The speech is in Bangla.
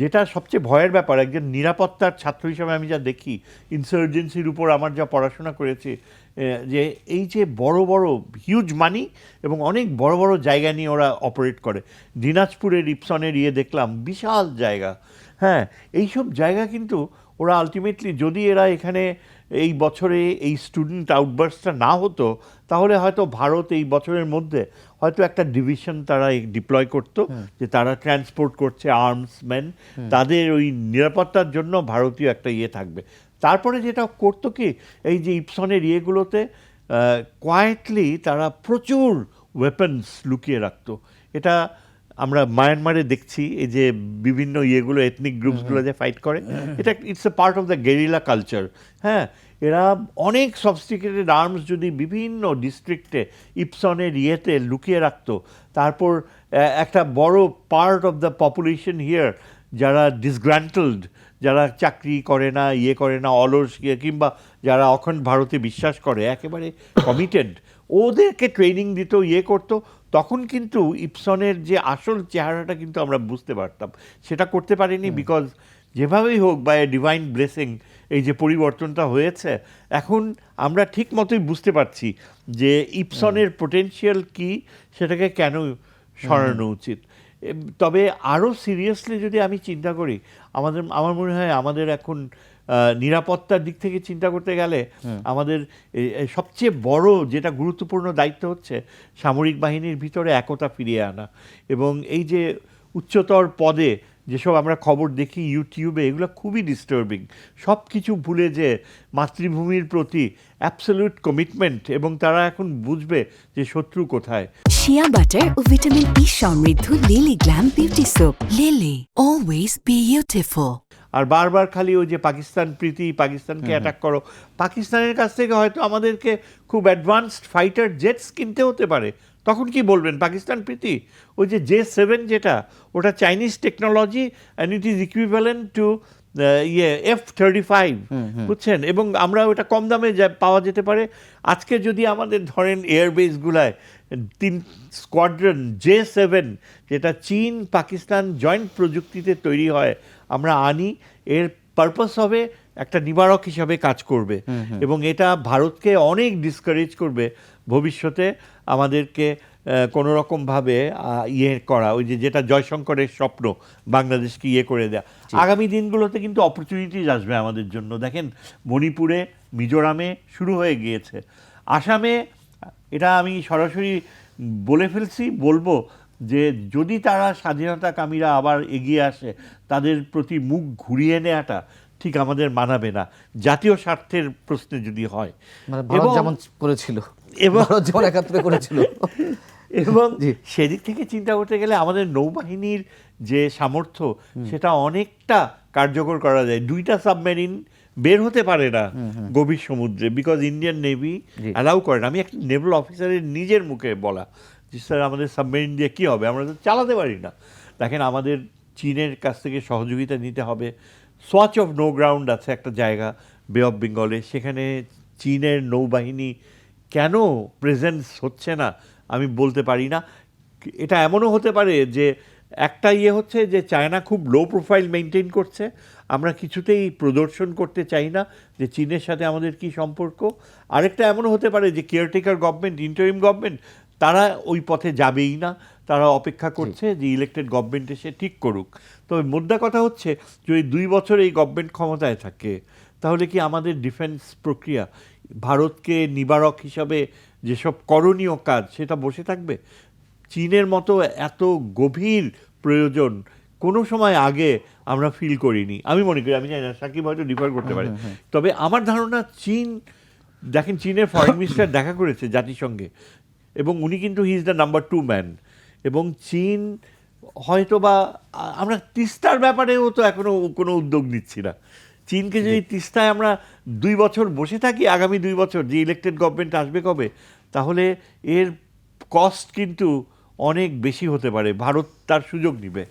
যেটা সবচেয়ে ভয়ের ব্যাপার, একজন নিরাপত্তার ছাত্র হিসাবে আমি যা দেখি ইনসার্জেন্সির উপর আমার যা পড়াশোনা করেছে যে এই যে বড় বড় হিউজ মানি এবং অনেক বড় বড় জায়গা নিয়ে ওরা অপারেট করে। দিনাজপুরের ইপসনের ইয়ে দেখলাম, বিশাল জায়গা। হ্যাঁ এইসব জায়গা কিন্তু ওরা আলটিমেটলি যদি এরা এখানে এই বছরে এই স্টুডেন্ট আউটবার্সটা না হতো তাহলে হয়তো ভারত এই বছরের মধ্যে হয়তো একটা ডিভিশন তারা ডিপ্লয় করতো যে তারা ট্রান্সপোর্ট করছে আর্মসম্যান তাদের ওই নিরাপত্তার জন্য ভারতীয় একটা ইয়ে থাকবে। তারপরে যেটা করতো কি এই যে ইপসনের ইয়েগুলোতে কোয়াইটলি তারা প্রচুর ওয়েপন্স লুকিয়ে রাখতো। এটা আমরা মায়ানমারে দেখছি এই যে বিভিন্ন ইয়েগুলো এথনিক গ্রুপসগুলো যে ফাইট করে এটা it's a part of the guerrilla culture হ্যাঁ? এরা অনেক সফস্টিকেটেড আর্মস যদি বিভিন্ন ডিস্ট্রিক্টে ইপসনের ইয়েতে লুকিয়ে রাখতো তারপর একটা বড় part of the population here যারা ডিসগ্রান্টলড যারা চাকরি করে না ইয়ে করে না অলস ইয়ে কিংবা যারা অখণ্ড ভারতে বিশ্বাস করে একেবারে কমিটেড ওদেরকে ট্রেনিং দিত ইয়ে করতো তখন কিন্তু ইপসনের যে আসল চেহারাটা কিন্তু আমরা বুঝতে পারতাম। সেটা করতে পারিনি বিকজ যেভাবেই হোক বা ডিভাইন ব্লেসিং এই যে পরিবর্তনটা হয়েছে এখন আমরা ঠিক মতোই বুঝতে পারছি যে ইপসনের পোটেনশিয়াল কি সেটাকে কেন সরানো উচিত। তবে আরও সিরিয়াসলি যদি আমি চিন্তা করি আমাদের আমার মনে হয় আমাদের এখন নিরাপত্তার দিক থেকে চিন্তা করতে গেলে আমাদের সবচেয়ে বড় যেটা গুরুত্বপূর্ণ দায়িত্ব হচ্ছে সামরিক বাহিনীর ভিতরে একতা ফিরিয়ে আনা এবং এই যে উচ্চতর পদে যেসব আমরা খবর দেখি ইউটিউবে এগুলো খুবই ডিস্টার্বিং সব কিছু ভুলে যে মাতৃভূমির প্রতি অ্যাবসলিউট কমিটমেন্ট এবং তারা এখন বুঝবে যে শত্রু কোথায়। শিয়া বাটার ও ভিটামিন ই সমৃদ্ধ Lily Glam Beauty soap Lily always beautiful আর বারবার খালি ওই যে পাকিস্তান প্রীতি পাকিস্তানকে অ্যাটাক করো। পাকিস্তানের কাছ থেকে হয়তো আমাদেরকে খুব অ্যাডভান্সড ফাইটার জেটস কিনতে হতে পারে। তখন কি বলবেন? পাকিস্তান প্রীতি? ওই যে জে সেভেন যেটা ওটা Chinese technology and it is equivalent to ইয়ে এফ থার্টি ফাইভ বুঝছেন? এবং আমরা ওটা কম দামে যা- পাওয়া যেতে পারে। আজকে যদি আমাদের ধরেন এয়ারবেসগুলায় তিন স্কোয়াড্রন জে সেভেন যেটা চীন পাকিস্তান জয়েন্ট প্রযুক্তিতে তৈরি হয় আমরা আনি। এর পারপাস হবে একটা নিবারক হিসাবে কাজ করবে। এবং এটা ভারতকে অনেক ডিসকারেজ করবে ভবিষ্যতে আমাদেরকে কোনো রকমভাবে ইয়ে করা ওই যে যেটা জয়শঙ্করের স্বপ্ন বাংলাদেশকে ইয়ে করে দেয়া। আগামী দিনগুলোতে কিন্তু অপরচুনিটিজ আসবে আমাদের জন্য। দেখেন মণিপুরে মিজোরামে শুরু হয়ে গিয়েছে। আসামে এটা আমি সরাসরি বলে ফেলছি বলব যে যদি তারা স্বাধীনতাকামীরা আবার এগিয়ে আসে তাদের প্রতি মুখ ঘুরিয়ে নেওয়াটা ঠিক আমাদের মানাবে না। জাতীয় স্বার্থের প্রশ্নে যদি হয়। মানে যেমন করেছিল এবং- একাত্তরে করেছিল। এবং সেদিক থেকে চিন্তা করতে গেলে আমাদের নৌবাহিনীর যে সামর্থ্য সেটা অনেকটা কার্যকর করা যায়। দুইটা সাবমেরিন বের হতে পারে না গভীর সমুদ্রে বিকজ ইন্ডিয়ান নেভি অ্যালাউ করে না। আমি একটা নেভাল অফিসারের নিজের মুখে বলা যে স্যার আমাদের সাবমেরিন দিয়ে কী হবে? আমরা তো চালাতে পারি না। দেখেন আমাদের চীনের কাছ থেকে সহযোগিতা নিতে হবে। সোয়াচ অফ নো গ্রাউন্ড আছে একটা জায়গা বে অফ বেঙ্গলে সেখানে চীনের নৌবাহিনী কেন প্রেজেন্স হচ্ছে না? আমি বলতে পারি না। এটা এমনও হতে পারে যে একটা ইয়ে হচ্ছে যে চায়না খুব লো প্রোফাইল মেনটেন করছে। আমরা কিছুতেই প্রদর্শন করতে চাই না যে চীনের সাথে আমাদের কি সম্পর্ক। আরেকটা এমনও হতে পারে যে কেয়ারটেকার গভর্নমেন্ট ইন্টারিম গভর্নমেন্ট তারা ওই পথে যাবেই না। তারা অপেক্ষা করছে যে ইলেক্টেড গভর্নমেন্ট এসে ঠিক করুক। তবে মোদ্দা কথা হচ্ছে যদি দুই বছর এই গভর্নমেন্ট ক্ষমতায় থাকে তাহলে কি আমাদের ডিফেন্স প্রক্রিয়া ভারতকে নিবারক হিসাবে যেসব করণীয় কাজ সেটা বসে থাকবে? চীনের মতো এত গভীর প্রয়োজন কোনো সময় আগে আমরা ফিল করিনি। আমি মনে করি আমি জানি না সাকিব হয়তো ডিফার করতে পারে। তবে আমার ধারণা চীন দেখেন চীনের ফরেন মিনিস্টার দেখা করেছে জাতিসংঘে এবং উনি কিন্তু he is the number two man এবং চীন হয়তো বা আমরা তিস্তার ব্যাপারেও তো এখনও কোনো উদ্যোগ নিচ্ছি না। চীনকে যদি তিস্তায় আমরা দুই বছর বসে থাকি আগামী দুই বছর যে ইলেকটেড গভর্নমেন্ট আসবে কবে তাহলে এর কস্ট কিন্তু অনেক বেশি হতে পারে। ভারত তার সুযোগ নিবে।